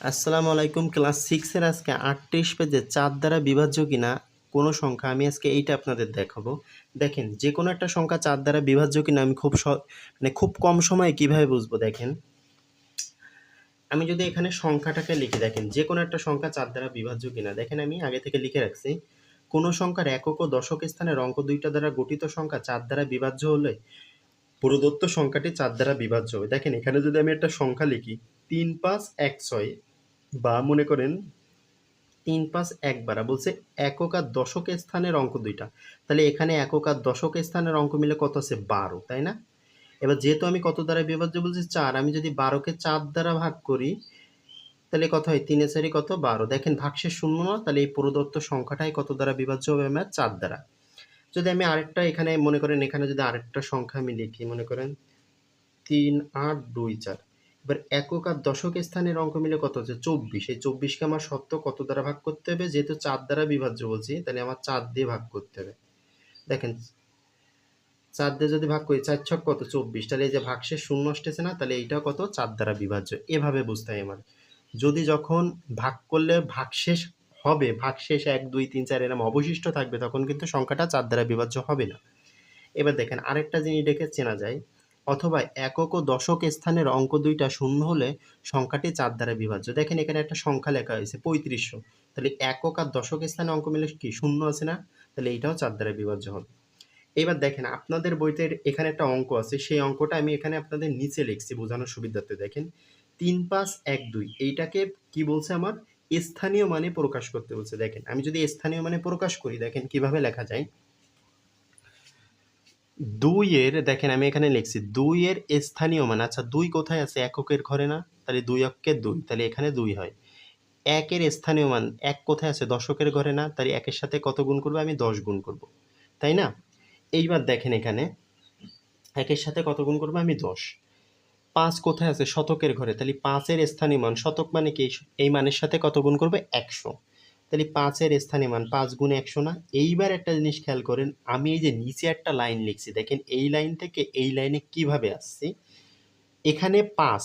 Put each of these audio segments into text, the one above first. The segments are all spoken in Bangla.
আসসালামু আলাইকুম। ক্লাস সিক্সের আজকে আটত্রিশ পেজে চার দ্বারা বিভাজ্য কিনা কোনো সংখ্যা আমি আজকে এইটা আপনাদের দেখাবো। দেখেন, যে কোনো একটা সংখ্যা চার দ্বারা বিভাজ্য কিনা আমি খুব মানে খুব কম সময়ে কীভাবে বুঝব? দেখেন, আমি যদি এখানে সংখ্যাটাকে লিখে, দেখেন, যে কোনো একটা সংখ্যা চার দ্বারা বিভাজ্য কিনা। দেখেন, আমি আগে থেকে লিখে রাখছি, কোনো সংখ্যার একক ও দশক স্থানের অঙ্ক দুইটা দ্বারা গঠিত সংখ্যা চার দ্বারা বিভাজ্য হলে প্রদত্ত সংখ্যাটি চার দ্বারা বিভাজ্য হবে। দেখেন, এখানে যদি আমি একটা সংখ্যা লিখি, তিন পাঁচ এক ছয় বা মনে করেন তিন পাঁচ এক বারা বলছে একক আর দশক স্থানের অঙ্ক দুইটা। তাহলে এখানে একক আর দশক স্থানের অঙ্ক মিলে কত আছে? বারো, তাই না? এবার যেহেতু আমি কত দ্বারা বিভাজ্য বলছি? চার। আমি যদি বারোকে চার দ্বারা ভাগ করি, তাহলে কত হয়? তিনে চারি কত? বারো। দেখেন ভাগশেষ শূন্য না, তাহলে এই প্রদত্ত সংখ্যাটাই কত দ্বারা বিভাজ্য হবে আমার? চার দ্বারা। যদি আমি আরেকটা এখানে, মনে করেন এখানে যদি আরেকটা সংখ্যা আমি লিখি, মনে করেন তিন, আট, দুই, চার। এবার একক আর দশক স্থানের অঙ্ক মিলে কত হচ্ছে? চব্বিশ। এই চব্বিশকে আমার সত্য কত দ্বারা ভাগ করতে হবে? যেহেতু চার দ্বারা বিভাজ্য বলছি, তাহলে আমার চার দিয়ে ভাগ করতে হবে। দেখেন, চার দিয়ে যদি ভাগ করি, চার ছক কত? চব্বিশ। তাহলে এই যে ভাগশেষ শূন্য আসতেছে না, তাহলে এইটা কত? চার দ্বারা বিভাজ্য। এভাবে বুঝতে হয় আমার। যদি যখন ভাগ করলে ভাগশেষ হবে, ভাগশেষ এক, দুই, তিন, চার এরকম অবশিষ্ট থাকবে, তখন কিন্তু সংখ্যাটা চার দ্বারা বিভাজ্য হবে না। এবার দেখেন, আরেকটা জিনিস দেখে চেনা যায়। অথবা একক ও দশক স্থানের অঙ্ক দুইটা শূন্য হলে সংখ্যাটি চার দ্বারা বিভাজ্য। দেখেন এখানে একটা সংখ্যা লেখা হয়েছে, পঁয়ত্রিশশো। তাহলে একক আর দশক স্থানে অঙ্ক মিলে কি শূন্য আছে না? তাহলে এইটাও চার দ্বারা বিভাজ্য হবে। এবার দেখেন আপনাদের বইতে এখানে একটা অঙ্ক আছে, সেই অঙ্কটা আমি এখানে আপনাদের নিচে লিখছি বোঝানোর সুবিধার্থে। দেখেন, তিন পাঁচ এক দুই, এইটাকে কি বলছে আমার? স্থানীয় মানে প্রকাশ করতে বলছে। দেখেন, আমি যদি স্থানীয় মানে প্রকাশ করি, দেখেন কীভাবে লেখা যায়? দুইয়ের, দেখেন আমি এখানে লিখছি, দুইয়ের স্থানীয় মান আচ্ছা দুই কোথায় আছে? এককের ঘরে না? তাহলে দুই অক্ষের দুই, তাহলে এখানে দুই হয়। একের স্থানীয় মান, এক কোথায় আছে? দশকের ঘরে না? তাহলে একের সাথে কত গুণ করব? আমি দশ গুণ করব। তাই না? এইবার দেখেন এখানে, একের সাথে কত গুণ করব? আমি দশ। পাঁচ কোথায় আছে? শতকের ঘরে। তাহলে পাঁচের স্থানীয় মান, শতক মানে কি? এই মানের সাথে কত গুণ করবে? একশো। তাহলে পাঁচের স্থানে মান, পাঁচ গুণ একশো না। এইবার একটা জিনিস খেয়াল করেন, আমি এই যে নিচে একটা লাইন লিখছি, দেখেন এই লাইন থেকে এই লাইনে কীভাবে আসছি? এখানে পাঁচ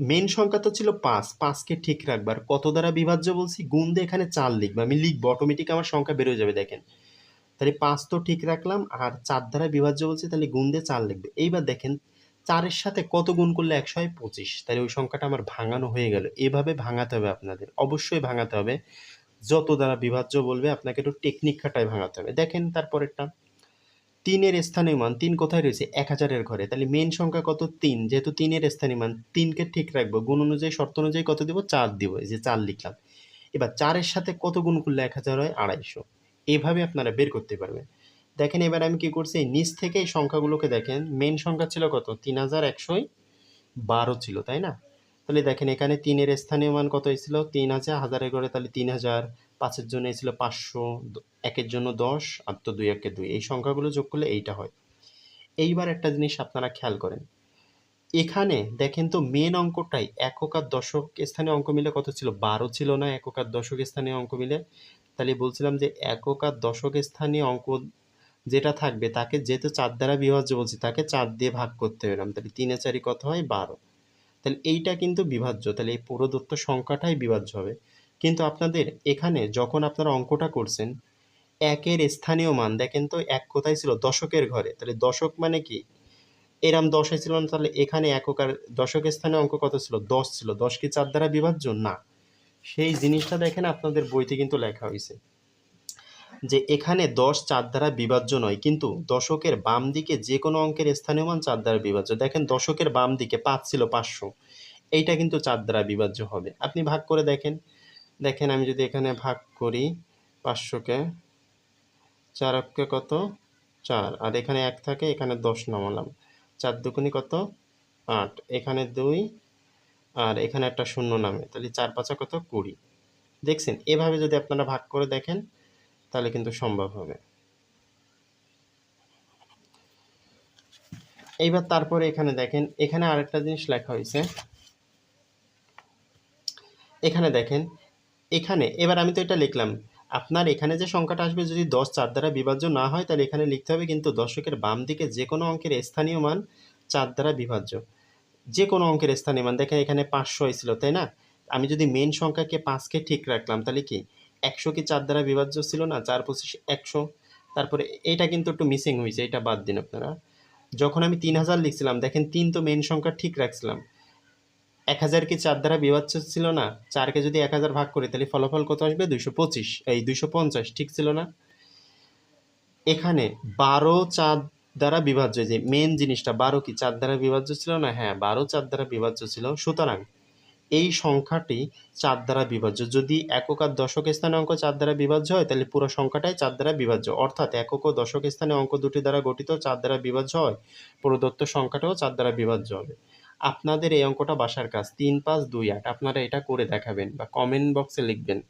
মেন সংখ্যা তো ছিল পাঁচ, পাঁচকে ঠিক রাখবার কত দ্বারা বিভাজ্য বলছি? গুণ দিয়ে এখানে চার লিখব। আমি লিখব অটোমেটিক আমার সংখ্যা বেরোয় যাবে, দেখেন। তাহলে পাঁচ তো ঠিক রাখলাম, আর চার দ্বারা বিভাজ্য বলছি, তাহলে গুণ দিয়ে চার লিখবে। এইবার দেখেন, চারের সাথে কত গুণ করলে একশো হয়? পঁচিশ। তাহলে ওই সংখ্যাটা আমার ভাঙানো হয়ে গেল। এভাবে ভাঙাতে হবে আপনাদের, অবশ্যই ভাঙাতে হবে। যত দ্বারা বিভাজ্য বলবে, আপনাকে একটু টেকনিক খাটায় ভাঙাতে হবে। দেখেন তারপরেরটা। তিনের স্থানীয় মান, তিন কোথায় রয়েছে? এক হাজারের ঘরে। তাহলে মেন সংখ্যা কত? তিন। যেহেতু তিনের স্থানীয় মান, তিনকে ঠিক রাখব, গুণ অনুযায়ী, শর্ত অনুযায়ী কত দিব? চার দিব। যে চার লিখলাম। এবার চারের সাথে কত গুণ করলে এক হাজার হয়? আড়াইশো। এইভাবে আপনারা বের করতে পারবেন। দেখেন এবার আমি কি করছি? নিচ থেকে এই সংখ্যাগুলোকে দেখেন মেন সংখ্যা ছিল কত? তিন হাজার একশোই বারো ছিল, তাই না? তাহলে দেখেন এখানে তিনের স্থানীয় মান কত হয়েছিল? তিন হাজার হাজারের ঘরে তাহলে তিন হাজার। পাঁচের জন্য এসেছিল পাঁচশো একের জন্য দশ, আর তো দুই একে দুই। এই সংখ্যাগুলো যোগ করলে এইটা হয়। এইবার একটা জিনিস আপনারা খেয়াল করেন। এখানে দেখেন তো মেন অঙ্কটাই একক আর দশক স্থানীয় অঙ্ক মিলে কত ছিল? বারো ছিল না একক আর দশক স্থানীয় অঙ্ক মিলে। তাহলে বলছিলাম যে একক আর দশক স্থানীয় অঙ্ক যেটা থাকবে তাকে যেহেতু চার দ্বারা বিভাজ্য বলছি, তাকে চার দিয়ে ভাগ করতে পেলাম তাহলে তিনে চারি কত হয়? বারো। তাহলে এইটা কিন্তু বিভাজ্য। তাহলে এই প্রদত্ত সংখ্যাটাই বিভাজ্য হবে। কিন্তু আপনাদের এখানে যখন আপনারা অঙ্কটা করছেন, একের স্থানীয় মান, দেখেন তো এক কোথায় ছিল? দশকের ঘরে। তাহলে দশক মানে কি? এরম দশে ছিল না, তাহলে এখানে একক আর দশক স্থানে অঙ্ক কত ছিল? দশ ছিল। দশ কি চার দ্বারা বিভাজ্য? না। সেই জিনিসটা দেখেন আপনাদের বইতে কিন্তু লেখা হয়েছে যে এখানে দশ চার দ্বারা বিভাজ্য নয়, কিন্তু দশকের বাম দিকে যে কোনো অঙ্কের স্থানীয় মান চার দ্বারা বিভাজ্য। দেখেন, দশকের বাম দিকে পাঁচ ছিল পাঁচশো। এইটা কিন্তু চার দ্বারা বিভাজ্য হবে। আপনি ভাগ করে দেখেন। দেখেন, আমি যদি এখানে ভাগ করি, পাঁচশোকে চার অক্ষে কত? চার। আর এখানে এক থাকে, এখানে দশ নামালাম। চার দুগুনি কত? আট। এখানে দুই, আর এখানে একটা শূন্য নামে। তাহলে চার পাঁচা কত? কুড়ি। দেখছেন? এভাবে যদি আপনারা ভাগ করে দেখেন তাহলে কিন্তু সম্ভব হবে। এইবার তারপরে এখানে দেখেন, এখানে আরেকটা জিনিস লেখা হয়েছে। এখানে দেখেন, এখানে, এবার আমি তো এটা লিখলাম, আপনার এখানে যে সংখ্যাটা আসবে যদি দশ চার দ্বারা বিভাজ্য না হয়, তাহলে এখানে লিখতে হবে কিন্তু দশকের বাম দিকে যে কোনো অঙ্কের স্থানীয় মান চার দ্বারা বিভাজ্য। যে কোনো অঙ্কের স্থানীয় মান, দেখেন এখানে পাঁচশো হয়েছিল, তাই না? আমি যদি মেন সংখ্যাকে পাঁচকে ঠিক রাখলাম, তাহলে কি? একশো কি চার দ্বারা বিভাজ্য ছিল না? চার পঁচিশ একশো। তারপরে এটা কিন্তু একটু মিসিং হয়েছে, এটা বাদ দিন আপনারা। যখন আমি তিন হাজার লিখছিলাম, দেখেন তিন তো মেন সংখ্যা ঠিক রাখছিলাম। এক হাজার কি চার দ্বারা বিভাজ্য ছিল না? চারকে যদি এক হাজার ভাগ করি, তাহলে ফলাফল কত আসবে? দুইশো পঁচিশ। এই দুইশো পঞ্চাশ, ঠিক ছিল না? এখানে বারো চার দ্বারা বিভাজ্য যে মেন জিনিসটা, বারো কি চার দ্বারা বিভাজ্য ছিল না? হ্যাঁ বারো চার দ্বারা বিভাজ্য ছিল। সুতরাং এই সংখ্যাটি চার দ্বারা বিভাজ্য। যদি একক আর দশক স্থানে অঙ্ক চার দ্বারা বিভাজ্য হয়, তাহলে পুরো সংখ্যাটাই চার দ্বারা বিভাজ্য। অর্থাৎ একক ও দশক স্থানে অঙ্ক দুটি দ্বারা গঠিত চার দ্বারা বিভাজ্য হয়, প্রদত্ত সংখ্যাটাও চার দ্বারা বিভাজ্য হবে। আপনাদের এই অঙ্কটা বাসার কাজ। তিন পাঁচ দুই আট। আপনারা এটা করে দেখাবেন বা কমেন্ট বক্সে লিখবেন।